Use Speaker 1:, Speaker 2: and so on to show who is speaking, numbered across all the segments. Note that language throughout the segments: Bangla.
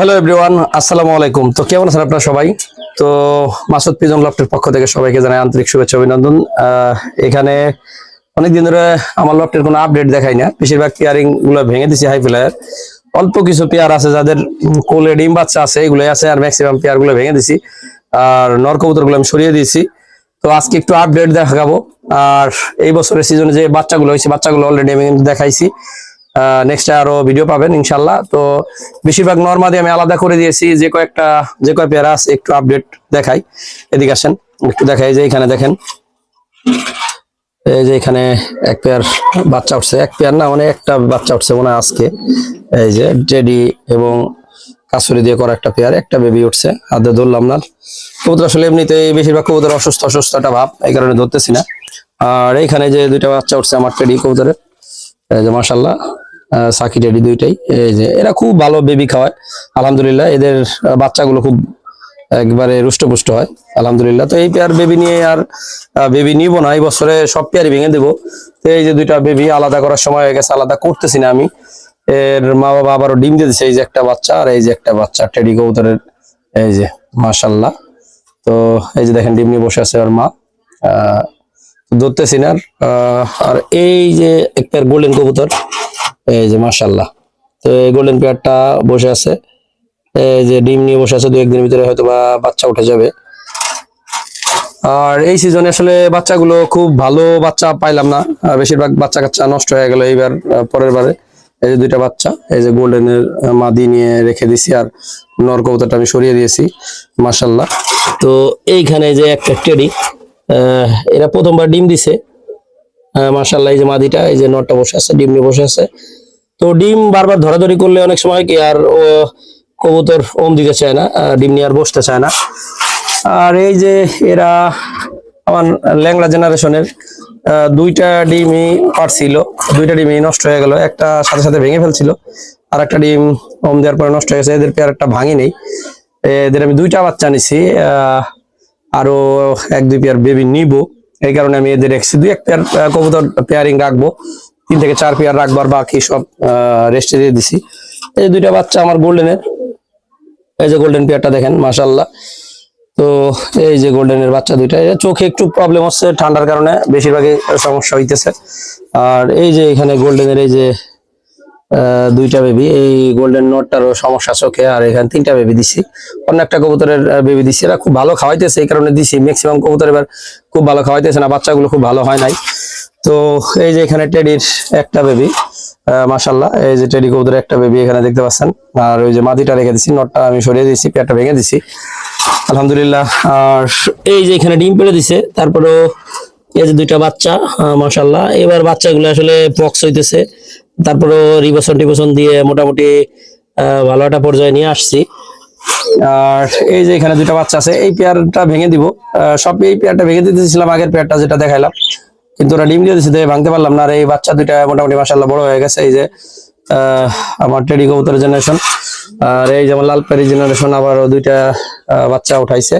Speaker 1: হ্যালো এভরিওয়ান আসসালামু আলাইকুম তো কেমন আছেন আপনারা সবাই? তো মাসুদ পিজন লফটের পক্ষ থেকে সবাইকে জানাই আন্তরিক শুভেচ্ছা, অভিনন্দন। এখানে অনেকদিন ধরে আমার লফটের কোনো আপডেট দেখাই না। বেশিরভাগ পেয়ারিংগুলো ভেঙে দিছি হাই ফ্লায়ার অল্প কিছু পেয়ার আছে যাদের কোলে ডিম বাচ্চা আছে, এগুলোই আছে, আর ম্যাক্সিমাম পেয়ারগুলো ভেঙে দিছি। আর নর কবুতরগুলো আমি সরিয়ে দিয়েছি। তো আজকে একটু আপডেট দেখাবো। আর এই বছরের সিজনে যে বাচ্চাগুলো হয়েছে, বাচ্চাগুলো অলরেডি আমি দেখাইছি। নেক্সট আরও ভিডিও পাবেন, ইনশাল্লাহ। তো বেশিরভাগ নর্মাদি আমি আলাদা করে দিয়েছি, যে কয়েকটা, যে কয় পেয়ারা আছে, একটু আপডেট দেখাই। এদিকে আসেন, একটু দেখাই যে এখানে দেখেন। এই যে এখানে এক পেয়ার বাচ্চা উঠছে। এক পেয়ার না মানে একটা বাচ্চা উঠছে মনে আজকে। এই যে টেডি এবং কাসুরি দিয়ে করা একটা পেয়ার একটা বেবি উঠছে হাতে ধরলাম না। কবুতর আসলে এমনিতে বেশিরভাগ কবুতর অসুস্থ অসুস্থ একটা ভাব, এই কারণে ধরতেছি না। আর এইখানে যে দুইটা বাচ্চা উঠছে আমার টেডি কবুতরের, এই যে মাসাল্লাহ সাকি টেডি দুইটাই। এই যে এরা খুব ভালো বেবি খাওয়ায়। আলহামদুলিল্লাহ এদের বাচ্চাগুলো খুব একবারে রুষ্টপুষ্ট হয়। আলহামদুলিল্লাহ তো এই পেয়ার বেবি নিয়ে আর বেবি নিব না। এই বছরে সব পেয়ারই ভেঙে দেবো। তো এই যে দুইটা বেবি আলাদা করার সময় হয়ে গেছে আলাদা করতেছি না আমি। এর মা বাবা আবারও ডিম দিয়ে দিচ্ছে এই যে একটা বাচ্চা আর এই যে একটা বাচ্চা টেডি কবুতরের এই যে মাশাল্লাহ তো এই যে দেখেন ডিম নিয়ে বসে আছে ওর মা। ধরতেছি না আর, আর এই যে একটা গোল্ডেন কবুতর এই যে মাশাল্লাহ তো এই গোল্ডেন পেয়ারটা বসে আছে। এই যে ডিম নিয়ে বসে আছে, দু একদিনের ভিতরে হয়তো বা বাচ্চা উঠে যাবে। আর এই সিজনে আসলে বাচ্চাগুলো খুব ভালো বাচ্চা পাইলাম না। বেশিরভাগ বাচ্চা কাচ্চা নষ্ট হয়ে গেল এইবার পরের বারে। এই যে দুইটা বাচ্চা, এই যে গোল্ডেনের মাদি নিয়ে রেখে দিছি আর নর কবুতরটা আমি সরিয়ে দিয়েছি মাশাল্লাহ তো এইখানে যে একটা টেডি এরা প্রথমবার ডিম দিছে। মাশাল্লাহ এই যে মাদিটা, এই যে নটটা বসে আছে, ডিম নিয়ে বসে আছে। তো ডিম বারবার ধরাধরি করলে অনেক সময় কি আর কবুতর ওম দিতে চায় না ডিম নিয়ে আর বসতে চায় না। আর এই যে এরা আমার ল্যাংলা জেনারেশনের দুইটা ডিমই পারছিল, দুইটা ডিমই নষ্ট হয়ে গেল, একটা সাথে সাথে ভেঙে ফেলছিল আর একটা ডিম ওম দেওয়ার পরে নষ্ট হয়ে গেছে এদের পেয়ার একটা ভাঙি নেই। এদের আমি দুইটা বাচ্চা নিছি আরও এক দুই পেয়ার বেবি নিব, এই কারণে আমি এদের রেখেছি। দুই এক পেয়ার কবুতর পেয়ারিং রাখব। তিন থেকে চার পেয়ার রাখব আর বাকি সব রেস্টে দিয়ে দিছি। এই যে দুইটা বাচ্চা আমার গোল্ডেনের এই যে গোল্ডেন পেয়ারটা দেখেন মাশাল্লাহ তো এই যে গোল্ডেনের বাচ্চা দুইটা চোখে একটু প্রবলেম হচ্ছে ঠান্ডার কারণে, বেশিরভাগই সমস্যা হইতেছে। আর এই যে এখানে গোল্ডেনের এই যে দুইটা বেবি এই গোল্ডেন নোটটারও সমস্যা চোখে, আর এখানে তিনটা বেবি দিছি। অন্য একটা কবুতরের বেবি দিছি। এরা খুব ভালো খাওয়াইতেছে, এই কারণে দিছি। ম্যাক্সিমাম কবুতর এবার খুব ভালো খাওয়াইতেছে না, বাচ্চাগুলো খুব ভালো হয় নাই। তো এই যে এখানে টেডির একটা বেবি মাসাল্লাহ এই যে টেডি কবুতরের একটা বেবি এখানে দেখতে পাচ্ছেন। আর ওই যে মাটিটা রেখে দিছি, নটটা আমি সরিয়ে দিয়েছি, পেটটা ভেঙে দিছি। আলহামদুলিল্লাহ, আর এই যে এখানে ডিম পেড়ে দিছে, তারপরেও এই যে দুইটা বাচ্চা মাসাল্লাহ এবার বাচ্চাগুলো আসলে পক্স হইতেছে, তারপরেও রিবসন টিবসন দিয়ে মোটামুটি ভালো একটা পর্যায়ে নিয়ে আসছি। আর এই যে এখানে দুইটা বাচ্চা আছে, এই পেয়ারটা ভেঙে দিব। সব এই পেয়ারটা ভেঙে দিতেছিলাম, আগের পেয়ারটা যেটা দেখাইলাম। কিন্তু ওরা ডিম দিয়ে দিচ্ছে ভাঙতে পারলাম না। আর এই বাচ্চা দুইটা মোটামুটি মাসাল্লাহ বড় হয়ে গেছে। এই যে আমার টেডি কবুতর জেনারেশন আর এই যেমন লাল পেরি জেনারেশন আবারও দুইটা বাচ্চা উঠাইছে।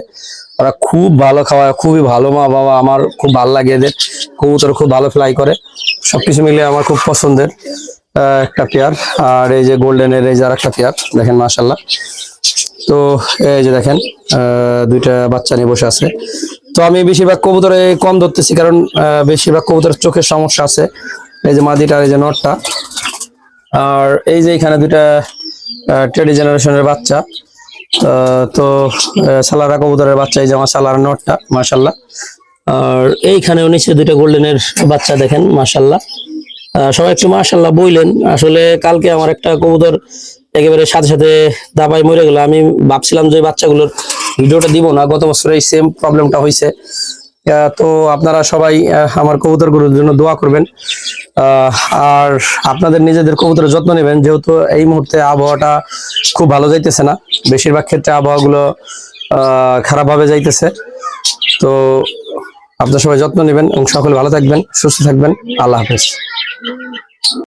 Speaker 1: ওরা খুব ভালো খাওয়ায়, খুবই ভালো মা বাবা। আমার খুব ভালো লাগে এদের। কবুতর খুব ভালো ফ্লাই করে। সবকিছু মিলে আমার খুব পছন্দের একটা পেয়ার আর এই যে গোল্ডেনের এই যে আর একটা পেয়ার দেখেন মাসাল্লাহ তো এই যে দেখেন দুইটা বাচ্চা নিয়ে বসে আছে। তো আমি বেশিরভাগ কবুতরে কম ধরতেছি কারণ বেশিরভাগ কবুতরের চোখের সমস্যা আছে। এই যে মাদিটা এই যে নটটা। আর এই যে এখানে দুইটা টেডি জেনারেশনের বাচ্চা। তো সালারা কবুতরের বাচ্চা এই যে আমার সালারা নটটা মাশাল্লাহ আর এইখানে নিচে দুইটা গোল্ডেনের বাচ্চা দেখেন মাশাল্লাহ আহ, সবাই একটু মাশাল্লাহ বইলেন। আসলে কালকে আমার একটা কবুতর একেবারে সাথে সাথে দাবায় মরে গেল। আমি ভাবছিলাম যে বাচ্চাগুলোর ভিডিওটা দিব না। গত বছর এই সেম প্রবলেমটা হয়েছে তো আপনারা সবাই আমার কবুতরগুলোর জন্য দোয়া করবেন। আর আপনাদের নিজেদের কবুতরের যত্ন নেবেন। যেহেতু এই মুহূর্তে আবহাওয়াটা খুব ভালো যাইতেছে না। বেশিরভাগ ক্ষেত্রে আবহাওয়াগুলো খারাপভাবে যাইতেছে। তো আপনারা সবাই যত্ন নেবেন এবং সকলে ভালো থাকবেন, সুস্থ থাকবেন। আল্লাহ হাফেজ।